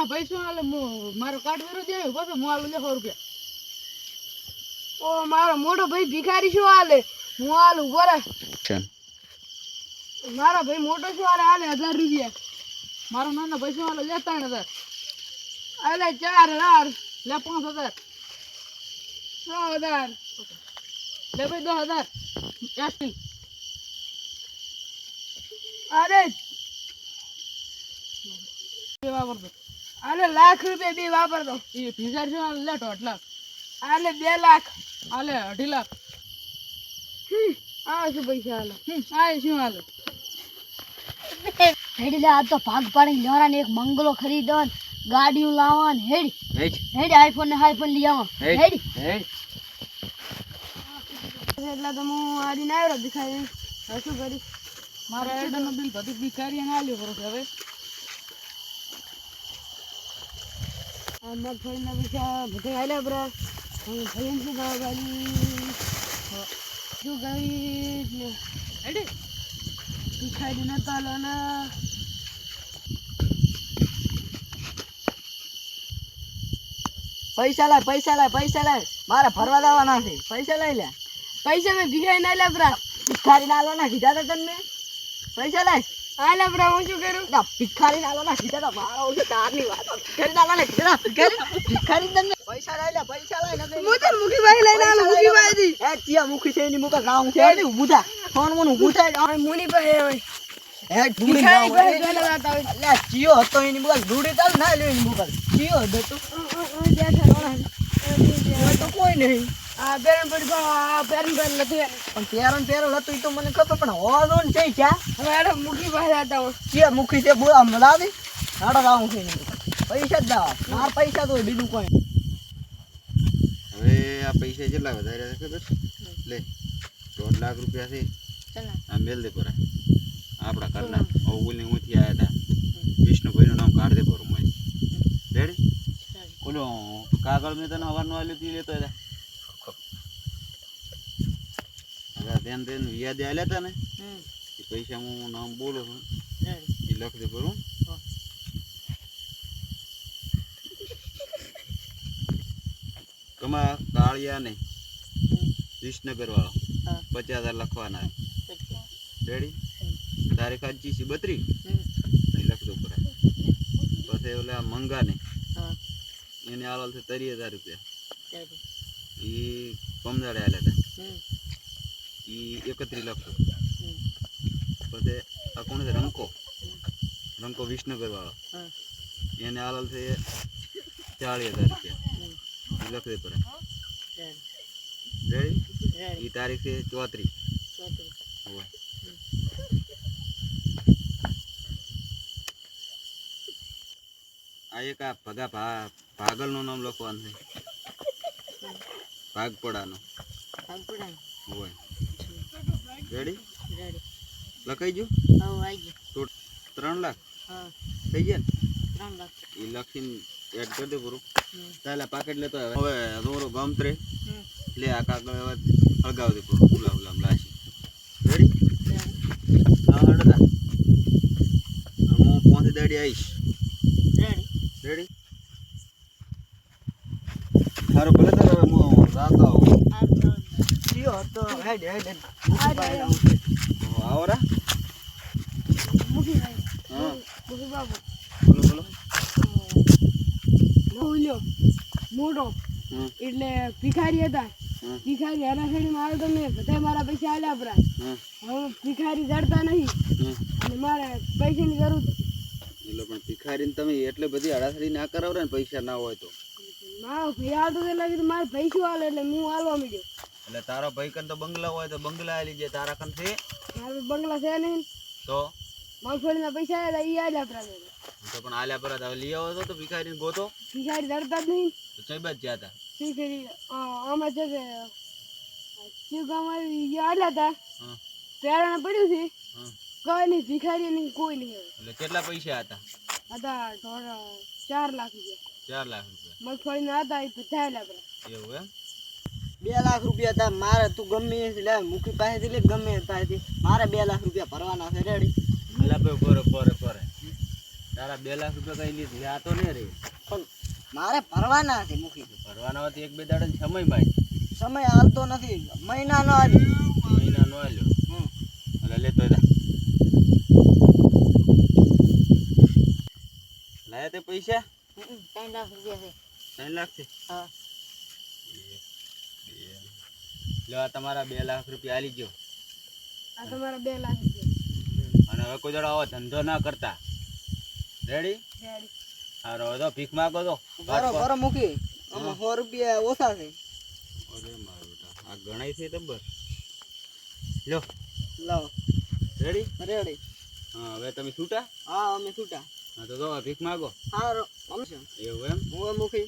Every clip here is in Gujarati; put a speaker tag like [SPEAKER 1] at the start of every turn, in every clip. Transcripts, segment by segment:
[SPEAKER 1] નાના પૈસો આલે મારો કાર્ડ વેરો દે પછી હું આલું લેખો રૂપિયા.
[SPEAKER 2] ઓ મારો મોટો ભાઈ ભિખારી શું આલે? હું આલું બોલે. મારો ભાઈ મોટો શું આલે? આલે હજાર રૂપિયા.
[SPEAKER 1] મારો નાના પૈસો આલે? લે ત્રણ હજાર.
[SPEAKER 2] આલે ચાર હજાર.
[SPEAKER 1] લે પાંચ હજાર.
[SPEAKER 2] છ હજાર.
[SPEAKER 1] લે ભાઈ દસ હજાર. એસી.
[SPEAKER 2] અરે.
[SPEAKER 1] એ વાપરતો
[SPEAKER 2] આલે લાખ રૂપિયા બે વાપરતો
[SPEAKER 1] એ શું હાલે લે દોઢ લાખ
[SPEAKER 2] આલે બે લાખ.
[SPEAKER 1] હાલે અઢી લાખ.
[SPEAKER 2] હમ, આ શું પૈસા હાલો
[SPEAKER 1] આ શું હાલો
[SPEAKER 3] હેડી લે આ તો ભાગ પાડી લેવાના ને એક બંગલો ખરીદો ને ગાડીઓ લાવવા ને હેડી. હેડી આઈફોન ને આઈફોન લઈ આવવા હેડી.
[SPEAKER 2] એટલે તો હું આડીને આવ્યો ભિખારી શું કરીશ?
[SPEAKER 1] મારા એડનો બિલ બધું ભિખારી ને આવ્યો કરો હવે.
[SPEAKER 2] મગફળીના પૈસા બધે હાલ્યા બરા. હું ભાઈને શું કહું ગાડી શું ને
[SPEAKER 1] હેડી
[SPEAKER 2] ભિખારી નતા હાલવાના
[SPEAKER 4] પૈસા લાય પૈસા લાય પૈસા લાય. મારે ફરવા જવાના છે. પૈસા લઈ લે.
[SPEAKER 2] પૈસા મેં ભિખારી ના લે બરા.
[SPEAKER 4] ભિખારી ના લો ના કીધા તને? પૈસા લાય.
[SPEAKER 2] હાલ્યા બરા હું શું કરું
[SPEAKER 4] ના ભિખારી ના ના કીધા તા મારા ઓછો તારની વાત ભિખારી ના આલો ના કીધા તા. ભિખારી ભિખારી તમને પૈસા લઈ લે પૈસા લઈ લે
[SPEAKER 2] હું તો મુખીભાઈ લઈને આલો મુખીભાઈ દી
[SPEAKER 4] એ ચિયા મુખી છે એની મુકા ગામ છે એની ઊભું થા ફોન મને ઊભું થાય
[SPEAKER 2] મુની પાસે હોય
[SPEAKER 4] એ
[SPEAKER 2] પેલા જતા હોય
[SPEAKER 4] એટલે ચિયો હતો એની મુકા ઢૂંઢી તાલ ના લ્યો એની મુકા ચિયો હતો તો કોઈ નહીં
[SPEAKER 2] આ બેરન પડી ગયો આ બેરન પર નથી
[SPEAKER 4] પણ પેરણ પેરણ હતું એ તો મને ખબર પણ હોવાનો ને છે ક્યાં?
[SPEAKER 2] હવે આડો મુખી પાસે હતા હોય
[SPEAKER 4] મુખી છે બોલા મલાવી હાડો લાવું છે પૈસા જ દાવા માર પૈસા તો હોય, બીજું કોઈ.
[SPEAKER 5] હવે આ પૈસા કેટલા વધારે ખબર? લે દોઢ લાખ રૂપિયા છે. આ મેલ આપણા ઘરના ઓલી ઊંથી આવ્યા હતા વિષ્ણુભાઈનું નામ કાઢ દે પરો મોય રેડી? ઓલો કાગળ મેં તને હવાનું આલ્યું તી લેતો હતા ધ્યાન ધ્યાન વ્યાજે આલ્યા હતા ને એ પૈસા હું નામ બોલું છું. એ લખ દે પરું કમા કાળિયા ને વિસનગર વાળો પચાસ હજાર લખવાના રેડી તારીખ આજથી છે બત્રીસ? એ લખ દો પર પછી ઓલા મંગા ને એને આલો છે તરી હજાર રૂપિયા. એ પમદાડે આલ્યા હતા એ એકત્રીસ લખો. પછી આ કોણ છે? રંકો. રંકો વિસનગર વાળો એને આલો છે ચાલીસ હજાર રૂપિયા. એ પડે. રેડી એ તારીખ છે ચોત્રીસ. હોય આ એક આ ભગા ભા ભાગલનું નામ લખવાનું છે. ભાગપડાનો. હોય રેડી રેડી લખાઈ ગયું? તો ત્રણ લાખ? હા. થઈ ગયા ને? એ લખીને એડ કરી દે પૂરું. ચાલે પાકેટ લેતો આવે. હવે દોરો ગમતરે લે આ કાગળ હવે હળગાવ દે પૂરું. ગુલાબ ઉલા લાશી. રેડી હા હડતા હું પહોંચી દાડી આવીશ. રેડી સારું ભલે તારે હવે હું રાતો આવું.
[SPEAKER 4] હેડ હેડ
[SPEAKER 5] હા.
[SPEAKER 2] મુખી બાબુ.
[SPEAKER 5] બોલો બોલો.
[SPEAKER 2] બોલ્યો મોટો એટલે ભિખારી હતા. ભિખારી હરાશેડીમાં આવ્યો તો મેં બધા મારા પૈસા આલ્યા પરા
[SPEAKER 5] હું
[SPEAKER 2] હવે ભિખારી જડતા નહીં. અને મારે પૈસાની જરૂર
[SPEAKER 5] એટલે પણ ભિખારીને તમે એટલે બધી અડાથડી ના કરાવો ને પૈસા ના હોય તો.
[SPEAKER 2] મારો ભાઈ આવતો તો એટલે મારે પૈસું હાલે એટલે હું હાલવા માંડ્યો.
[SPEAKER 5] એટલે તારો ભાઈ કન તો બંગલા હોય તો બંગલા આલી જાય તારા કન છે?
[SPEAKER 2] મારે બંગલા છે નહીં.
[SPEAKER 5] તો?
[SPEAKER 2] મગફળીના પૈસા હતા એ આલ્યા પરા
[SPEAKER 5] તો પણ આલ્યા પર હવે લઈ આવો તો ભિખારી ગોતો.
[SPEAKER 2] ભિખારી ધરતા જ નહીં.
[SPEAKER 5] તો કઈ બાદ જ્યા હતા
[SPEAKER 2] ભિખારી આમાં છે કે કયું ગામ આવી આલ્યા હતા પેરાને પડ્યું છે. કોઈ નહીં ભિખારી નહીં કોઈ નહીં
[SPEAKER 5] એટલે કેટલા પૈસા હતા?
[SPEAKER 2] હતા ચાર લાખ રૂપિયા.
[SPEAKER 5] ચાર લાખ રૂપિયા.
[SPEAKER 2] મગફળીના હતા એ બધા આલ્યા પરા.
[SPEAKER 5] એવું એમ?
[SPEAKER 4] બે લાખ રૂપિયા હતા. મારે તું ગમે લે મુખી પાસેથી લે ગમે પાસેથી. મારે બે લાખ રૂપિયા ભરવાના છે રેડી
[SPEAKER 5] એટલે બે પોરે ભરે ભરે તારા બે લાખ રૂપિયા કઈ લીધી? આ તો નહીં રે.
[SPEAKER 4] પણ મારે ભરવાના છે મુખી.
[SPEAKER 5] ભરવાના હોય તો એક બે દાડા સમયમાં
[SPEAKER 4] સમય હાલતો નથી. મહિનાનો આજ
[SPEAKER 5] મહિના નો આલ્યો
[SPEAKER 4] હમ.
[SPEAKER 5] એટલે લેતો લાયા તે પૈસા?
[SPEAKER 3] ત્રણ લાખ રૂપિયા છે.
[SPEAKER 5] ત્રણ લાખ છે?
[SPEAKER 4] હા.
[SPEAKER 5] લો આ તમારા બે લાખ રૂપિયા આલી ગયો.
[SPEAKER 2] આ તમારા બે લાખ
[SPEAKER 5] અને હવે કોઈ દાડો આવો ધંધો ના કરતા. રેડી હારો હવે તો ભીખ માગો તો.
[SPEAKER 4] બરો બરો મૂકી. આમાં સો રૂપિયા ઓછા છે.
[SPEAKER 5] અરે મારો બેટા આ ગણાય છે તબર લો.
[SPEAKER 4] લાવો
[SPEAKER 5] રેડી
[SPEAKER 4] રેડી
[SPEAKER 5] હા હવે તમે છૂટા?
[SPEAKER 4] હા અમે છૂટા.
[SPEAKER 5] હા તો જો ભીખ માગો.
[SPEAKER 4] છે
[SPEAKER 5] એવું એમ?
[SPEAKER 4] હું મૂકી.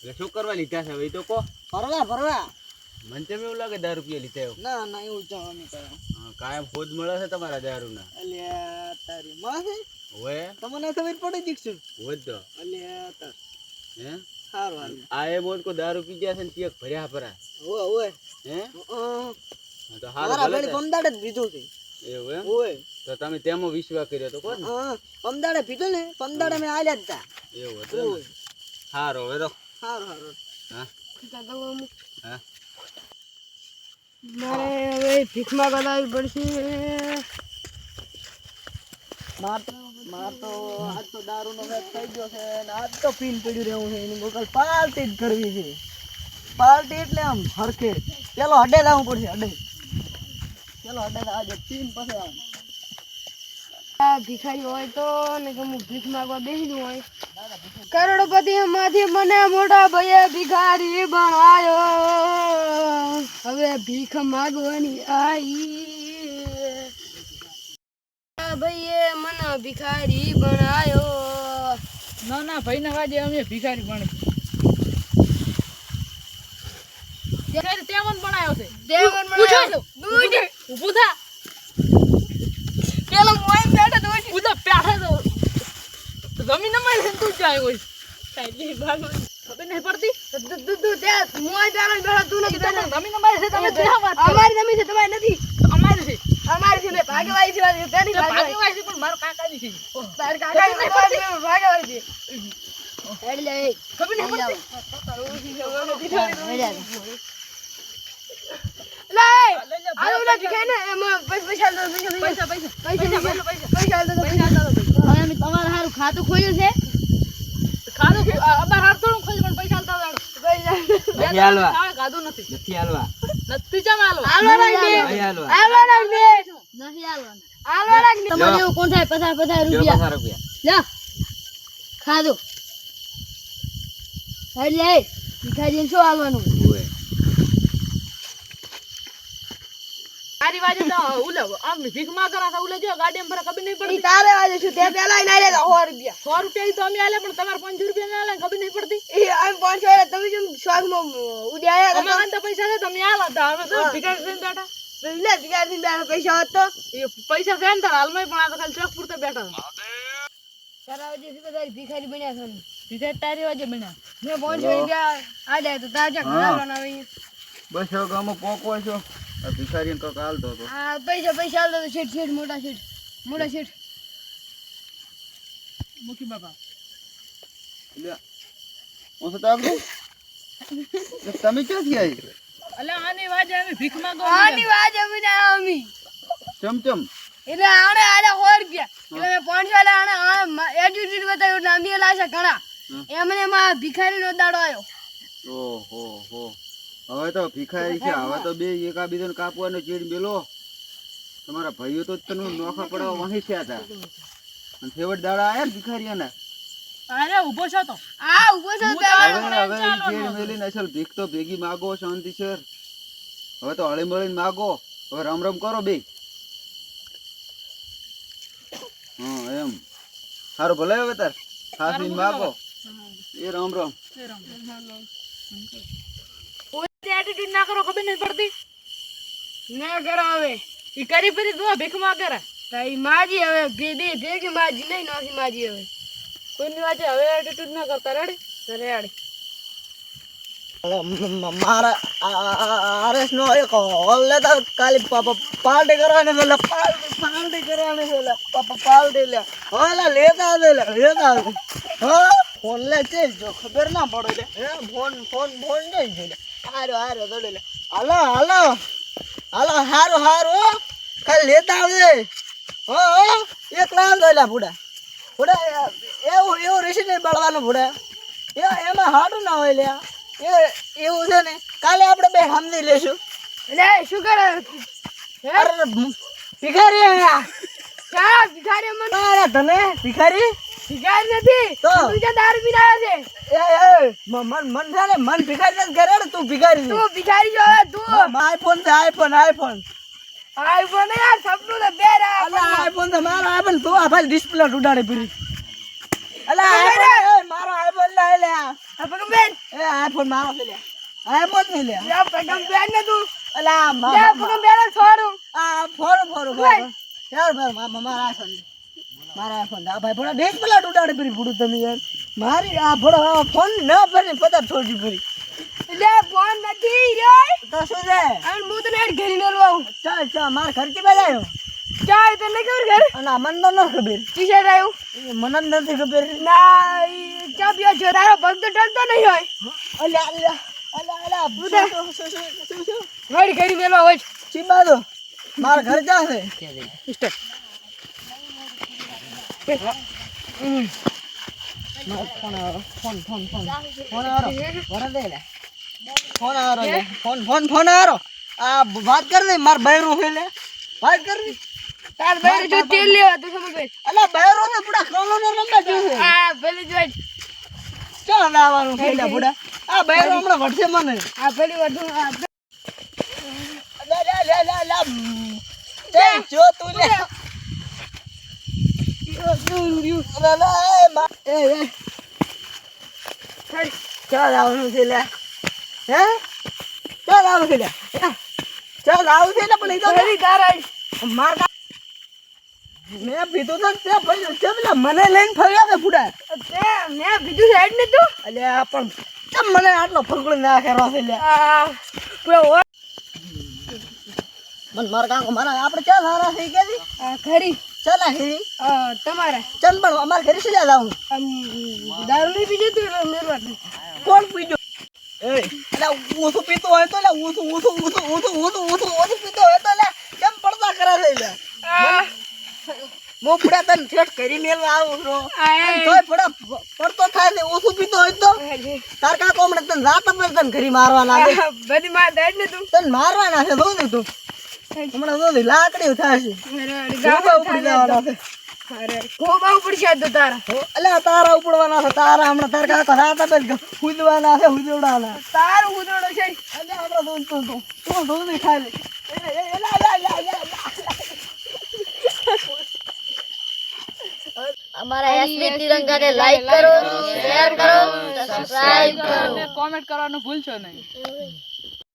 [SPEAKER 5] એટલે શું કરવા લીધા છે હવે તો કહો
[SPEAKER 4] ભરવા ભરવા
[SPEAKER 5] મને તેમ એવું લાગે દારૂ પીએ લીધા એવું.
[SPEAKER 4] ના ના એવું જ અમે કરે
[SPEAKER 5] કાયમ ખોદ મળે છે તમારા દારૂના.
[SPEAKER 4] અલ્યા તારી માં છે
[SPEAKER 5] હોય
[SPEAKER 4] તમને ખબર પડી દીકશું
[SPEAKER 5] હોય જ તો.
[SPEAKER 4] અલ્યા તાર.
[SPEAKER 5] હે?
[SPEAKER 4] સારું હાલ.
[SPEAKER 5] આ એ મોત કો દારૂ પી ગયા છે ને ચેક ભર્યા ભરા.
[SPEAKER 4] ઓય હોય
[SPEAKER 5] હે? હા, તો હાલ
[SPEAKER 4] મારા
[SPEAKER 5] ભલે.
[SPEAKER 4] પમદાડે જ પીધું છે.
[SPEAKER 5] એવું એમ?
[SPEAKER 4] હોય
[SPEAKER 5] તો તમે તેમાં વિશ્વાસ કર્યો તો કોણ
[SPEAKER 4] હા પમદાડે પીધું ને પમદાડે મેં આલ્યા હતા તા.
[SPEAKER 5] એવું હતું સારું હવે. તો
[SPEAKER 4] સારું સારું
[SPEAKER 5] હું?
[SPEAKER 2] હા? મારે હવે ભીખમાં કરાવવી પડશે.
[SPEAKER 4] માર તો માર તો આજ તો દારૂનો મેચ થઈ ગયો છે ને આજ તો પીન પડ્યું રહેવું છે. એની ગોકલ પાર્ટી જ કરવી છે. પાર્ટી એટલે આમ હરખે. પેલો હડે લાવવું પડશે, હડે. પેલો હડે આજે પીન પછી આમ.
[SPEAKER 2] ભિખારી હોય તો ને કે હું ભીખ માગવા બેસી હોય. કરોડપતિ માંથી મને મોટા ભાઈએ ભિખારી બનાવ્યો હવે ભીખ માગવાની આઈ. ભાઈએ મને ભિખારી બનાવ્યો
[SPEAKER 1] ના ના ભાઈ ના વાજે અમે ભિખારી પણ જ બનાવ્યો છે.
[SPEAKER 2] દેવન બનાવ્યો
[SPEAKER 1] તો. થા પેલો મોઈન બેઠો તો પછી તો જમીનમાં છે ને તું ક્યાં આવ્યો છે? સાઈડલી ખબર નહીં પડતી?
[SPEAKER 2] બેઠો બેઠો અમારી જમીન છે તમારી નથી.
[SPEAKER 1] અમારી છે.
[SPEAKER 2] અમારી છે મેં ભાગેવાળી છે
[SPEAKER 1] તે છે પણ મારો કાકાની છે.
[SPEAKER 2] ભાગેવાળી છે હેડ લે. એ.
[SPEAKER 1] ખબર નહીં પડતી?
[SPEAKER 2] લે આ ઓલા ભિખારી ને? એમાં પૈસા પૈસા દો, પૈસા
[SPEAKER 1] પૈસા પૈસા.
[SPEAKER 2] પૈસા
[SPEAKER 1] પૈસા
[SPEAKER 2] દો,
[SPEAKER 1] પૈસા
[SPEAKER 3] હવે અમે તમારું ખાતું ખોલ્યું છે.
[SPEAKER 1] થોડું પણ પૈસા આલતા ખાધું
[SPEAKER 3] શું હાલવાનું?
[SPEAKER 5] ઓય.
[SPEAKER 1] વાજે તો ઉલે આમ ભીખ માંગરા હતા ઉલે જો ગાડી ભરા ખબર નહીં પડતી.
[SPEAKER 2] તારે વાજે શું? તે પેલા ના લે સો રૂપિયા.
[SPEAKER 1] સો રૂપિયા તો અમે આલે પણ તમારે પાંચસો રૂપિયા ના આલે ખબર નહીં પડતી.
[SPEAKER 2] એ આમ પાંચસો વાળા તમે જેમ શોખમાં ઉડી આયા
[SPEAKER 1] અમે તો પૈસા છે તમે આલા તો અમે તો ભિખારી થઈને બેઠા?
[SPEAKER 2] તો લે ભિખારી બેઠા પૈસા હોત તો.
[SPEAKER 1] એ પૈસા છે ને તારા હાલમાં પણ આ તો ખાલી ચોક પૂરતા બેઠા છે.
[SPEAKER 2] તારા વાજે શું તારી ભીખારી બન્યા છે? ને
[SPEAKER 1] તારી વાજે બન્યા.
[SPEAKER 2] મેં પાંચસો રૂપિયા આડ્યા તો તાજા ઘણા બનાવી
[SPEAKER 5] બસ હવે ગામમાં પોકો છો. આ ભિખારીને કોક હાલતો હતો.
[SPEAKER 2] આ પૈસા પૈસા આલતો તો શેઠ શેઠ મોટા શેઠ મોટા શેઠ.
[SPEAKER 1] મુખી બાપા.
[SPEAKER 5] લ્યો. ઓસે? એ તમે ક્યાંથી આવી
[SPEAKER 1] અલા આની વાજે અમે ભીખ માંગો
[SPEAKER 2] આની વાજે અમે આયા અમી.
[SPEAKER 5] ચમચમ
[SPEAKER 2] એટલે આણે આલે હોર ગયા એટલે મેં પાંચસો આલે આણે એટીટ્યુડ બતાવ્યું અમે લાશે ઘણા. એમને એમાં ભિખારીનો દાડો આવ્યો
[SPEAKER 5] ઓહો હો. હવે તો ભીખારી છે હવે તો બે એકા બીજાને કાપવાનો ચીડ મેલો. તમારા ભાઈઓ તો તને નોખા પડવા વહી છે હતા. અને છેવટ દાડા આયા ને ભિખારીઓના?
[SPEAKER 1] અરે ઊભો છો તો.
[SPEAKER 2] આ ઊભો છો
[SPEAKER 5] હવે હવે ચીડ મેલીને અસલ ભીખ તો ભેગી માગો શાંતિ સર હવે તો હળી મળીને માગો. હવે રમ રમ કરો બે હા એમ. સારું ભલે હવે તાર. ખાસ માગો. એ રામ રામ
[SPEAKER 1] એટીટ્યુડ ના કરો ખબર નહીં પડતી?
[SPEAKER 2] ના કરો
[SPEAKER 1] હવે એ કરી ફરી દો ભીખ માંગરા
[SPEAKER 2] તારી માજી હવે બે બે ભેગી માજી નહીં નાખી માજી હવે.
[SPEAKER 1] કોઈની વાંચે હવે એટીટ્યુડ ના કરતા રેડી?
[SPEAKER 2] રેડી.
[SPEAKER 4] મારા આરએસ નો એક હોલ લેતા કાલે પાર્ટી કરવાની છે પાર્ટી કરવાની છે લે પાર્ટી લે. હોલા લેતા આવે લેતા આવે હા? ફોન લે છે જો ખબર ના પડે ફોન ફોન ફોન જઈ છે લે. હારો હારો દોડે લે હાલો હાલો. હાલો હારો હારો. ખાલી લેતા આવજે. હો હો. એક લાવ દો લે ભૂડા. ભૂડા એવું એવું રહેશે ને બળવાનું ભૂડા. એ એમાં હાડું ના હોય લ્યા. એ એવું છે ને કાલે આપણે બે સમજી લેશું.
[SPEAKER 2] લે શું કરે?
[SPEAKER 4] અરે ભિખારી
[SPEAKER 2] ભિખારી મને
[SPEAKER 4] અરે તને ભિખારી?
[SPEAKER 2] ભિખારી નથી.
[SPEAKER 4] તો?
[SPEAKER 2] તું જે દારૂ પીને આવ્યો છે.
[SPEAKER 4] એ એ મન મન છે ને મન ભિખારી નથી કરે ને તું ભિખારી છે.
[SPEAKER 2] તું ભિખારી હવે તું.
[SPEAKER 4] આઈફોન છે આઈફોન આઈફોન
[SPEAKER 2] આઈફોન યાર સપનું તો બે રા
[SPEAKER 4] અલા આઈફોન તો મારો આઈફોન તું આ ભાઈ ડિસ્પ્લે ઉડાડી પડી અલા આઈફોન મારો આઈફોન લે લે
[SPEAKER 2] પગમ બેન.
[SPEAKER 4] એ આઈફોન મારો છે લે. આઈફોન નહીં લે.
[SPEAKER 2] લે પગમ બેન ને તું.
[SPEAKER 4] અલા
[SPEAKER 2] લે
[SPEAKER 4] મા- મા-
[SPEAKER 2] પગમ બેન છોડું.
[SPEAKER 4] આ ફોરો ફોરો યાર મારા આઈફોન મારા ફોન આ ભાઈ ભોળા દેશ પેલા ઉડાડી પરી ભૂડું તમે યાર. મારી આ ભોળા આ ફોન ન ફરી પતા થોડી પરી
[SPEAKER 2] લે ફોન નથી રે
[SPEAKER 4] તો શું રે
[SPEAKER 2] અને હું તને ઘરી મેળવા આવું
[SPEAKER 4] ચાલ ચાલ માર ખર્ચી બેલાયો
[SPEAKER 2] ચાલ તને ખબર ઘર?
[SPEAKER 4] અને મને તો ન ખબર.
[SPEAKER 2] ટી શર્ટ આવ્યું?
[SPEAKER 4] મને નથી ખબર.
[SPEAKER 2] ના ચા પીવા જો તારો ભક્ત તો ટળતો નહીં હોય.
[SPEAKER 4] અલ્યા અલ્યા અલ્યા અલ્યા
[SPEAKER 2] શું છે?
[SPEAKER 4] શું શું શું શું? શું
[SPEAKER 2] વળી મેળવા હોય
[SPEAKER 4] ચીબા દો મારા ઘર જા છે. મારો ફોન આવ્યો ફોન ફોન ફોન ફોન આવ્યો વરા દે લે ફોન આવ્યો લે ફોન ફોન ફોન આવ્યો આ વાત કર ને માર બૈરું છે લે વાત કર ને
[SPEAKER 2] તાર ભાઈ જો તેલ લેવા તો સમજ ભાઈ
[SPEAKER 4] અલા બૈરું ને પૂરા ક્રોનો ને રમવા જો
[SPEAKER 2] આ ભલે જોઈ
[SPEAKER 4] ચાલ આવવાનું છે લે પૂરા આ બૈરું હમણાં વળશે મને
[SPEAKER 2] આ ભલે વધુ આ
[SPEAKER 4] લે લે લે લે જો તું લે ચાલ આવવાનું છે લે હે છે આવું છે ને પણ એ તો
[SPEAKER 2] ભલે તારા
[SPEAKER 4] માર મેં પીધું તો તે તે મને લઈને ફર્યા છે ફૂડા
[SPEAKER 2] તે મેં બીજું સાઈડ ને તું
[SPEAKER 4] અલ્યા પણ ચમ મને આટલો ફંકડો ના કરવા છે લે
[SPEAKER 2] પૂરો ઓ-
[SPEAKER 4] મન માર મારા આપણે ક્યાં સારા થઈ ગયા
[SPEAKER 2] ખરી
[SPEAKER 4] ચાલ હેરી.
[SPEAKER 2] તમારા.
[SPEAKER 4] ચાલ પણ અમારે ઘરે શું જાવું?
[SPEAKER 2] દારૂ નહીં પીજે તું
[SPEAKER 4] કોણ પીજો એ એટલે ઊંધું પીતો હોય તો લે ઊંધું ઊંધું ઊંધું ઊંધું ઊંધું ઓછું ઊંધું પીતો હોય તો લે કેમ પડતા કરા છે લે મો પૂડા તને ઠેઠ કરી મેલવા આવું છો. તોય પૂડા પડતો થાય ને ઓછું પીતો હોય તો? તાર કોમડે તને રાત પર તને ઘરી મારવાના
[SPEAKER 2] બધી માં સાઈડ ને તું.
[SPEAKER 4] તને મારવાના છે જોજે તું. હમણાં તો લાકડી
[SPEAKER 2] તો તારા.
[SPEAKER 4] અલ્યા તારા ઉપડવાના છે તારા હમણાં તાર કાકો રાત છે હુદવડાના
[SPEAKER 2] તારું ઉદોડો છે.
[SPEAKER 4] અલ્યા આપણે દૂધ તું તું તું દૂધ નહીં ખાઈ લે એ, એ, એ, લા, લા, લા, લા, લા.
[SPEAKER 3] અમારા એસબી તિરંગાને લાઈક કરો શેર કરો સબસ્ક્રાઇબ કરો.
[SPEAKER 1] કોમેન્ટ કરવાનું ભૂલશો નહીં.